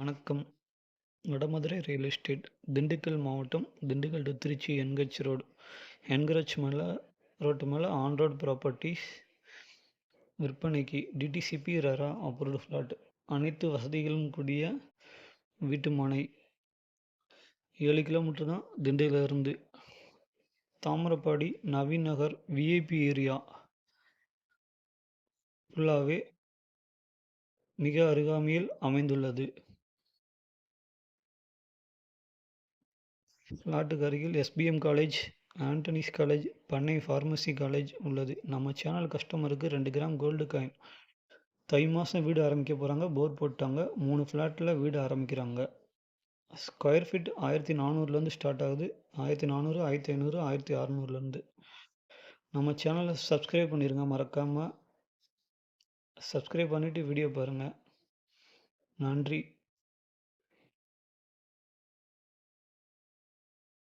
வணக்கம். Vadamadurai real estate Dindigul மாவட்டம் Dindigul to Trichy என்கச் ரோடு என்கரச் மேலே ரோட்டு மேலே ஆன் ரோட் ப்ராப்பர்ட்டிஸ் விற்பனைக்கு டிடிசிபி ரரா அப்ரூவ்டு ஃப்ளாட் அனைத்து வசதிகளும் கூடிய வீட்டு மனை ஏழு கிலோமீட்டர் தான் திண்டுக்கலிருந்து தாமிரப்பாடி நவீன் நகர் விஐபி ஏரியா ஃபுல்லாகவே மிக அருகாமையில் அமைந்துள்ளது. ஃப்ளாட்டுக்கு அருகில் எஸ்பிஎம் காலேஜ் ஆண்டனிஸ் காலேஜ் பண்ணை ஃபார்மசி காலேஜ் உள்ளது. நம்ம சேனல் கஸ்டமருக்கு ரெண்டு கிராம் கோல்டு காயின் தை மாதம் வீடு ஆரம்பிக்க போகிறாங்க போர் போட்டாங்க மூணு ஃப்ளாட்டில் வீடு ஆரம்பிக்கிறாங்க. ஸ்கொயர் ஃபீட் ஆயிரத்தி நானூறுலேருந்து ஸ்டார்ட் ஆகுது. ஆயிரத்தி நானூறு ஆயிரத்தி ஐநூறு ஆயிரத்தி அறநூறுலேருந்து நம்ம சேனலை சப்ஸ்கிரைப் பண்ணிடுங்க மறக்காமல் சப்ஸ்கிரைப் பண்ணிவிட்டு வீடியோ பாருங்கள் நன்றி.